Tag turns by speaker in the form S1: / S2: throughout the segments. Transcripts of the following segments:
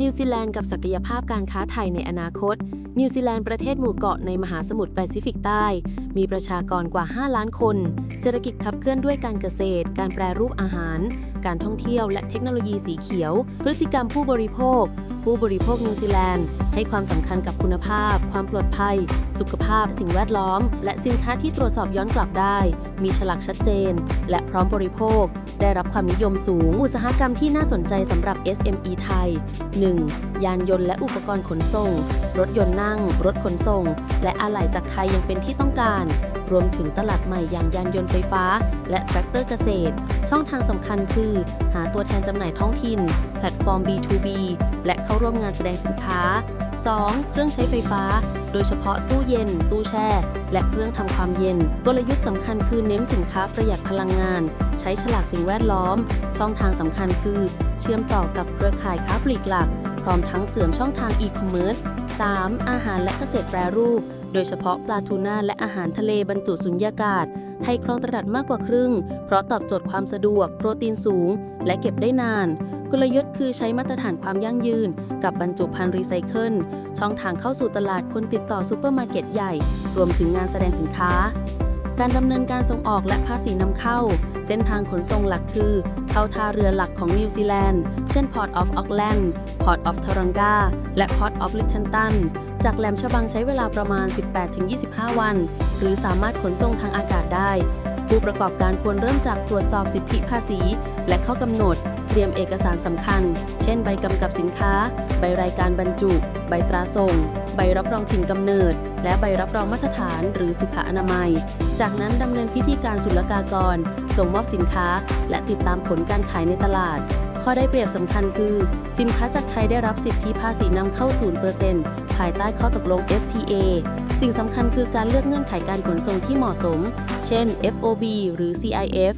S1: นิวซีแลนด์กับศักยภาพการค้าไทยในอนาคต นิวซีแลนด์ประเทศหมู่เกาะในมหาสมุทรแปซิฟิกใต้ มีประชากรกว่า 5 ล้านคน เศรษฐกิจขับเคลื่อนด้วยการเกษตร การแปรรูปอาหาร การท่องเที่ยวและเทคโนโลยีสีเขียว พฤติกรรมผู้บริโภค ผู้บริโภคนิวซีแลนด์ ให้ความสำคัญกับคุณภาพ ความปลอดภัย สุขภาพ สิ่งแวดล้อม และสินค้าที่ตรวจสอบย้อนกลับได้ มีฉลากชัดเจน และพร้อมบริโภค ได้รับความนิยมสูง อุตสาหกรรมที่น่าสนใจสำหรับ SME ไทย 1. ยานยนต์และอุปกรณ์ขนส่ง รถยนต์นั่ง รถขนส่ง และอะไหล่จากไทยยังเป็นที่ต้องการ รวมถึงตลาดใหม่อย่างยานยนต์ไฟฟ้า และแทรกเตอร์เกษตร ช่องทางสำคัญคือ หาตัวแทนจำหน่ายท้องถิ่น แพลตฟอร์ม B2B และเข้าร่วมงานแสดงสินค้า 2. เครื่องใช้ไฟฟ้า โดยเฉพาะตู้เย็น ตู้แช่ และเครื่องทำความเย็น กลยุทธ์สำคัญคือเน้นสินค้าประหยัดพลังงาน ใช้ฉลากสิ่งแวดล้อม ช่องทางสำคัญคือ เชื่อมต่อกับเครือข่ายค้าปลีกหลัก พร้อมทั้งเสริมช่องทางอีคอมเมิร์ซ 3. อาหารและเกษตรแปรรูป โดยเฉพาะปลาทูน่าและอาหารทะเลบรรจุสุญญากาศ ไทยครองตลาดมากกว่าครึ่ง เพราะตอบโจทย์ความสะดวก โปรตีนสูง และเก็บได้นาน กลยุทธ์คือใช้มาตรฐานความยั่งยืน กับบรรจุภัณฑ์รีไซเคิลช่องทางเข้าสู่ตลาดคนติดต่อซูเปอร์มาร์เก็ตใหญ่ รวมถึงงานแสดงสินค้า การดำเนินการส่งออกและภาษีนำเข้า เส้นทางขนส่งหลักคือ เข้าท่าเรือหลักของนิวซีแลนด์ เช่น Port of Auckland Port of Tauranga และ Port of Lyttelton จากแหลมฉบังใช้เวลาประมาณ 18-25 วัน หรือสามารถขนส่งทางอากาศได้ ผู้ประกอบการควรเริ่มจากตรวจสอบสิทธิภาษี และข้อกำหนด เตรียมเอกสารสำคัญ เช่นใบกำกับสินค้า ใบรายการบรรจุ ใบตราส่ง ใบรับรองถิ่นกำเนิด และใบรับรองมาตรฐาน หรือสุขอนามัย จากนั้นดำเนินพิธีการศุลกากร ส่งมอบสินค้า และติดตามผลการขายในตลาด ข้อได้เปรียบสำคัญคือ สินค้าจากไทยได้รับสิทธิภาษีนำเข้า 0%ภายใต้ข้อตกลง FTA สิ่งสำคัญคือการเลือกเงื่อนไขการขนส่งที่เหมาะสม เช่น FOB หรือ CIF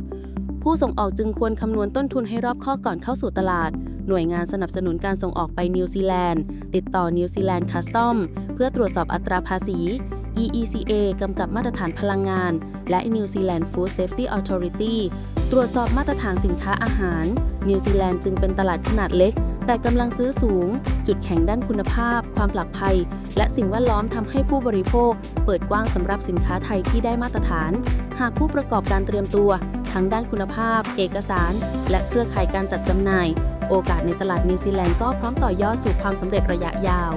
S1: ผู้ส่งออกจึงควรคำนวณต้นทุนให้รอบคอก่อนเข้าสู่ตลาด หน่วยงานสนับสนุนการส่งออกไปนิวซีแลนด์ ติดต่อนิวซีแลนด์คัสตอมเพื่อตรวจสอบอัตราภาษี EECA กำกับมาตรฐานพลังงาน และ New Zealand Food Safety Authority ตรวจสอบมาตรฐานสินค้าอาหาร นิวซีแลนด์จึงเป็นตลาดขนาดเล็ก แต่กำลังซื้อสูง จุดแข็งด้านคุณภาพ ความปลอดภัย และสิ่งแวดล้อมทำให้ผู้บริโภค เปิดกว้างสำหรับสินค้าไทยที่ได้มาตรฐาน หากผู้ประกอบการเตรียมตัว ทั้งด้านคุณภาพ เอกสาร และเครือข่ายการจัดจำหน่าย โอกาสในตลาดนิวซีแลนด์ก็พร้อมต่อยอดสู่ความสำเร็จระยะยาว